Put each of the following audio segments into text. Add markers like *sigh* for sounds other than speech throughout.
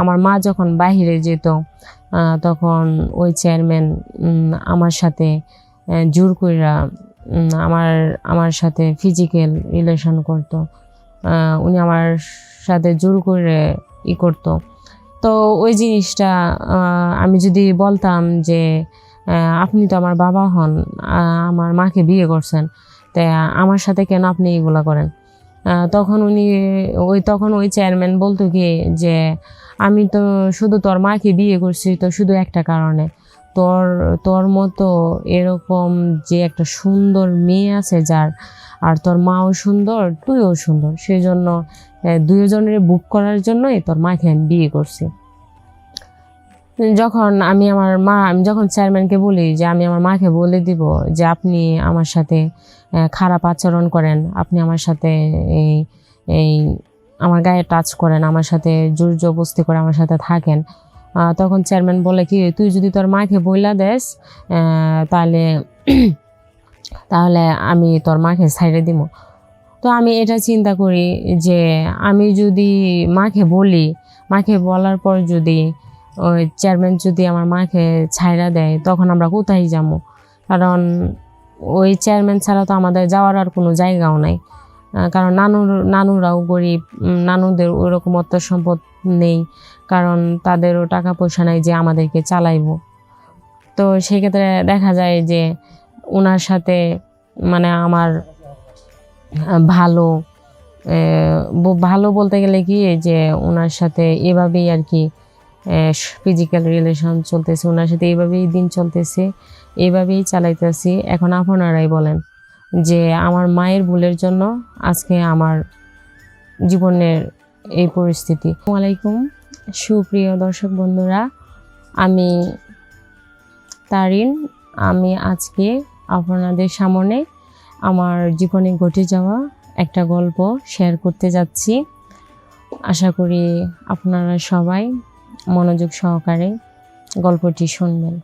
আমার মা যখন বাইরে যেত তখন ওই চেয়ারম্যান আমার সাথে জোর কইরা আমার আমার সাথে ফিজিক্যাল রিলেশন করতো। উনি আমার সাথে জোর করে ই করতো। তো ওই জিনিসটা আমি যদি বলতাম যে আপনি তো আমার বাবা হন আমার মাকে বিয়ে করছেন, তা আমার সাথে কেন আপনি এগুলা করেন? তখন উনি, ওই, তখন ওই চেয়ারম্যান বলতো কি যে আমি তো শুধু তোর মাকে বিয়ে করছি তো শুধু একটা কারণে। তোর তোর মতো এরকম যে একটা সুন্দর মেয়ে আছে যার, আর তোর মাও সুন্দর, তুইও সুন্দর সেই জন্য দুজনের বুক করার জন্যই তোর মাকে আমি বিয়ে করছি। যখন আমি আমার মা, আমি যখন চেয়ারম্যানকে বলি যে আমি আমার মাকে বলে দিব যে আপনি আমার সাথে খারাপ আচরণ করেন, আপনি আমার সাথে এই এই আমার গায়ে টাচ করেন, আমার সাথে জোর জবস্তি করে আমার সাথে থাকেন। তখন চেয়ারম্যান বলে কি, তুই যদি তোর মাকে বইলা দেস তাহলে *clears throat* তাহলে আমি তোর মাকে ছাইড়ে দিব তো আমি এটা চিন্তা করি যে আমি যদি মাকে বলি, মাকে বলার পর যদি ওই চেয়ারম্যান যদি আমার মাকে ছাইড়া দেয়, তখন আমরা কোথায় যাব কারণ ওই চেয়ারম্যান ছাড়া তো আমাদের যাওয়ার আর কোনো জায়গাও নাই। কারণ নানুর, নানুরাও গরিব নানুদের ওইরকম অর্থ সম্পদ নেই, কারণ তাদেরও টাকা পয়সা নাই যে আমাদেরকে চালাইবো। তো সেক্ষেত্রে দেখা যায় যে ওনার সাথে মানে আমার ভালো ভালো বলতে গেলে কি যে ওনার সাথে এভাবেই আর কি ফিজিক্যাল রিলেশন চলতেছে ওনার সাথে এইভাবেই দিন চলতেছে এইভাবেই চালাইতেছি। এখন আপনারাই বলেন। যে আমার মায়ের ভুলের জন্য আজকে আমার জীবনের এই পরিস্থিতি। আলাইকুম সুপ্রিয় দর্শক বন্ধুরা, আমি তারিন। আমি আজকে আপনাদের সামনে আমার জীবনে ঘটে যাওয়া একটা গল্প শেয়ার করতে যাচ্ছি। আশা করি আপনারা সবাই মনোযোগ সহকারে গল্পটি শুনবেন।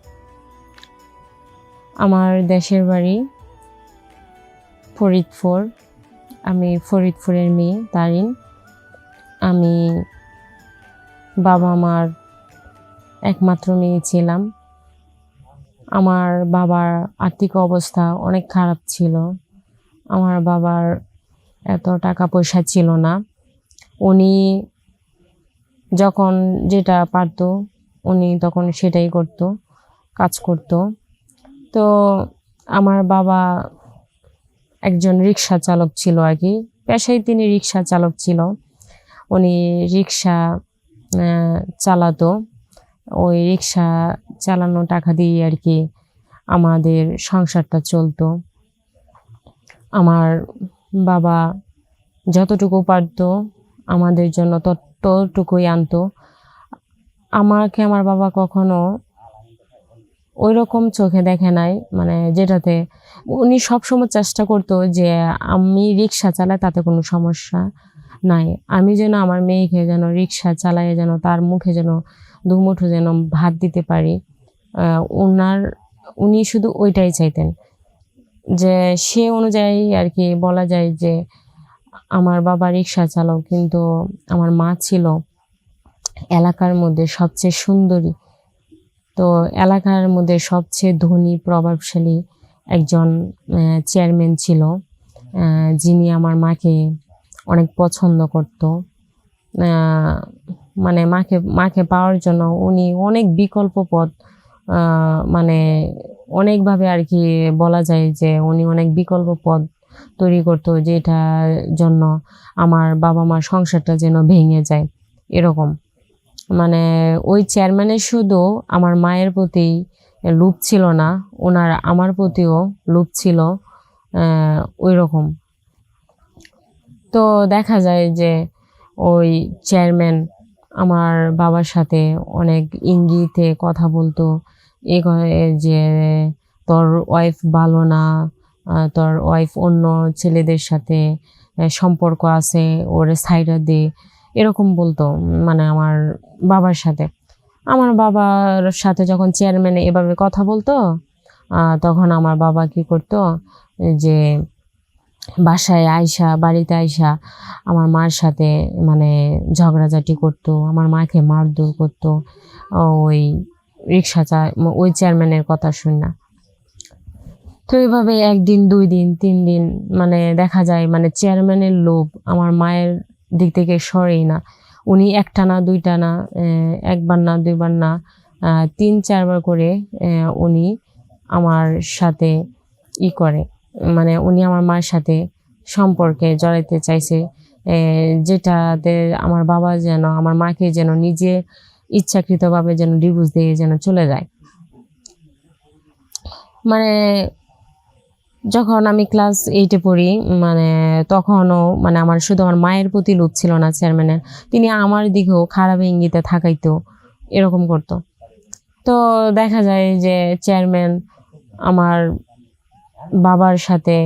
আমার দেশের বাড়ি ফরিদপুর আমি ফরিদপুরের মেয়ে তারিন আমি বাবা মার একমাত্র মেয়ে ছিলাম। আমার বাবার আর্থিক অবস্থা অনেক খারাপ ছিল। আমার বাবার এত টাকা পয়সা ছিল না। উনি যখন যেটা পারতো, উনি তখন সেটাই করতো, কাজ করতো। তো আমার বাবা একজন রিক্সা চালক ছিল আর কি। পেশায় তিনি রিক্সা চালক ছিল। উনি রিক্সা চালাতো। ওই রিক্সা চালানো টাকা দিয়ে আর কি আমাদের সংসারটা চলতো। আমার বাবা যতটুকু পারতো আমাদের জন্য ততটুকুই আনতো। আমাকে, আমার বাবা কখনো ওই রকম চোখে দেখে নাই মানে যেটাতে উনি সবসময় চেষ্টা করতো যে আমি রিক্সা চালাই তাতে কোনো সমস্যা নাই। আমি যেন আমার মেয়েকে যেন রিক্সা চালায়, যেন তার মুখে যেন দুমুঠো যেন ভাত দিতে পারি। ওনার উনি শুধু ওইটাই চাইতেন যে সে অনুযায়ী আর কি বলা যায় যে আমার বাবা রিক্সা চালক কিন্তু আমার মা ছিল এলাকার মধ্যে সবচেয়ে সুন্দরী। তো এলাকার মধ্যে সবচেয়ে ধনী, প্রভাবশালী একজন চেয়ারম্যান ছিল। যিনি আমার মাকে অনেক পছন্দ করতো। মানে মাকে মাকে পাওয়ার জন্য উনি অনেক বিকল্প পথ মানে অনেকভাবে আর কি বলা যায় যে উনি অনেক বিকল্প পথ তৈরি করতো যেটার জন্য আমার বাবা মার সংসারটা যেন ভেঙে যায়, এরকম। মানে ওই চেয়ারম্যানের শুধু আমার মায়ের প্রতি লুপ ছিল না, ওনার আমার প্রতিও লুপ ছিল ওই রকম তো দেখা যায় যে ওই চেয়ারম্যান আমার বাবার সাথে অনেক ইঙ্গিতে কথা বলতো, এ যে তোর ওয়াইফ ভালো না তোর ওয়াইফ অন্য ছেলেদের সাথে সম্পর্ক আছে, ওর সাইডে দে এরকম বলতো মানে আমার বাবার সাথে। আমার বাবার সাথে যখন চেয়ারম্যানে এভাবে কথা বলতো তখন আমার বাবা কি করতো, যে বাসায় আয়সা বাড়িতে আয়সা আমার মার সাথে মানে ঝগড়াঝাটি করতো, আমার মাকে মারধর করতো, ওই রিক্সা চা ওই চেয়ারম্যানের কথা শুন না তো এইভাবে একদিন, দুই দিন, তিন দিন মানে দেখা যায় মানে চেয়ারম্যানের লোভ, আমার মায়ের দিক থেকে সরেই না। উনি একটা না, দুইটা না একবার না, দুইবার না তিন, চারবার করে উনি আমার সাথে ই করে। মানে উনি আমার মার সাথে সম্পর্কে জড়াইতে চাইছে যেটাতে আমার বাবা যেন, আমার মাকে যেন নিজে ইচ্ছাকৃতভাবে যেন ডিভোর্স দিয়ে যেন চলে যায়। মানে যখন আমি ক্লাস এইটে পড়ি মানে তখনও মানে আমার শুধু আমার মায়ের প্রতি লোভ ছিল না চেয়ারম্যানের তিনি আমার দিকেও খারাপ ইঙ্গিতে থাকাইতো, এরকম করতো। তো দেখা যায় যে চেয়ারম্যান আমার বাবার সাথে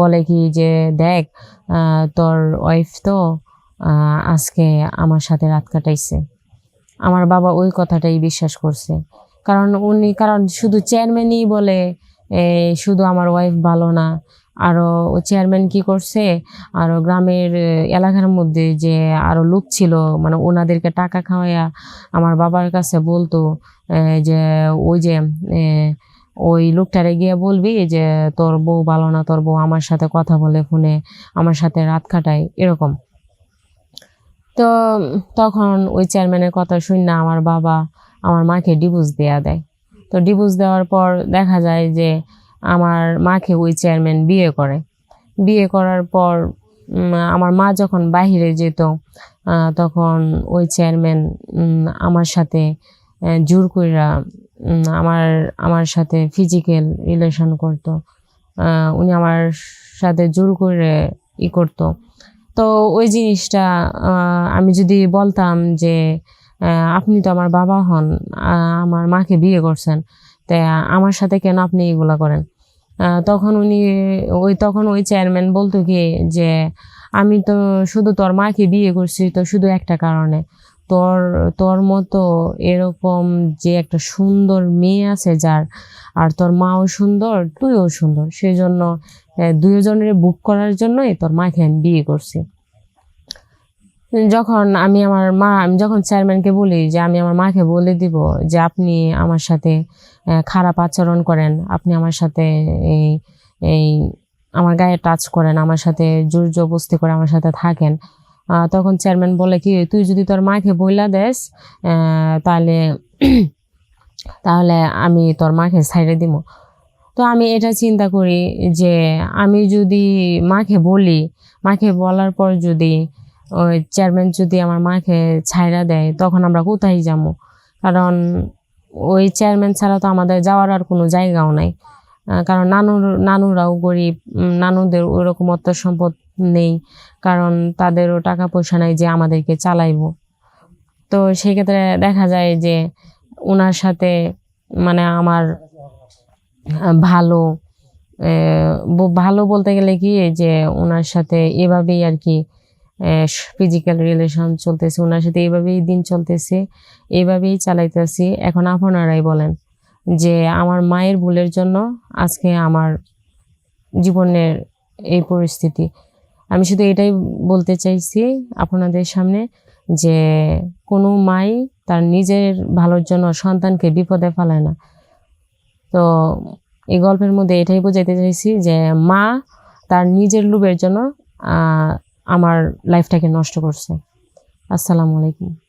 বলে কি যে, দেখ তোর ওয়াইফ তো আজকে আমার সাথে রাত কাটাইছে। আমার বাবা ওই কথাটাই বিশ্বাস করছে। কারণ উনি, কারণ শুধু চেয়ারম্যানই বলে শুধু আমার ওয়াইফ ভালো না। আরও চেয়ারম্যান কি করছে? আরও গ্রামের এলাকার মধ্যে যে আরও লোক ছিল মানে ওনাদেরকে টাকা খাওয়াইয়া আমার বাবার কাছে বলতো যে ওই যে ওই লোকটারে গিয়ে বলবি যে তোর বউ ভালো না, তোর বউ আমার সাথে কথা বলে ফোনে, আমার সাথে রাত কাটায়, এরকম। তো তখন ওই চেয়ারম্যানের কথা শুন না আমার বাবা আমার মাকে ডিভোর্স দেয়া দেয়। তো ডিভোর্স দেওয়ার পর দেখা যায় যে আমার মাকে ওই চেয়ারম্যান বিয়ে করে। বিয়ে করার পর আমার মা যখন বাইরে যেত তখন ওই চেয়ারম্যান আমার সাথে জোর কইরা আমার আমার সাথে ফিজিক্যাল রিলেশন করতো। উনি আমার সাথে জোর করে ই করতো। তো ওই জিনিসটা আমি যদি বলতাম যে আপনি তো আমার বাবা হন আমার মাকে বিয়ে করছেন, তা আমার সাথে কেন আপনি এগুলা করেন? তখন উনি, ওই তখন ওই চেয়ারম্যান বলতো কি যে, আমি তো শুধু তোর মাকে বিয়ে করছি তো শুধু একটা কারণে। তোর তোর মতো এরকম যে একটা সুন্দর মেয়ে আছে যার, আর তোর মাও সুন্দর, তুইও সুন্দর। সেই জন্য দুজনের বুক করার জন্যই তোর মাকে আমি বিয়ে করছি। যখন আমি আমার মা, আমি যখন চেয়ারম্যানকে বলি যে আমি আমার মাকে বলে দিব যে আপনি আমার সাথে খারাপ আচরণ করেন, আপনি আমার সাথে এই এই আমার গায়ে টাচ করেন, আমার সাথে জোর জবস্তি করে আমার সাথে থাকেন তখন চেয়ারম্যান বলে কি, তুই যদি তোর মাকে বইলা দেস তাহলে তাহলে আমি তোর মাকে ছাইড়ে দিব তো আমি এটা চিন্তা করি যে আমি যদি মাকে বলি, মাকে বলার পর যদি ওই চেয়ারম্যান যদি আমার মাকে ছাইড়া দেয়, তখন আমরা কোথায় যাব? কারণ ওই চেয়ারম্যান ছাড়া তো আমাদের যাওয়ার আর কোনো জায়গাও নাই। কারণ নানুর, নানুরাও গরিব নানুদের ওইরকম অর্থ সম্পদ নেই। কারণ তাদেরও টাকা পয়সা নাই যে আমাদেরকে চালাইবো। তো সেক্ষেত্রে দেখা যায় যে ওনার সাথে মানে আমার ভালো ভালো বলতে গেলে কি, যে ওনার সাথে এভাবেই আর কি ফিজিক্যাল রিলেশন চলতেছে ওনার সাথে এভাবেই দিন চলতেছে, এভাবেই চালাইতেছি। এখন আপনারাই বলেন যে আমার মায়ের ভুলের জন্য আজকে আমার জীবনের এই পরিস্থিতি। আমি শুধু এটাই বলতে চাইছি আপনাদের সামনে যে কোনো মাই তার নিজের ভালোর জন্য সন্তানকে বিপদে ফেলায় না। তো এই গল্পের মধ্যে এটাই বোঝাইতে চাইছি যে মা তার নিজের লোভের জন্য আমার লাইফটাকে নষ্ট করছে। আসসালামু আলাইকুম।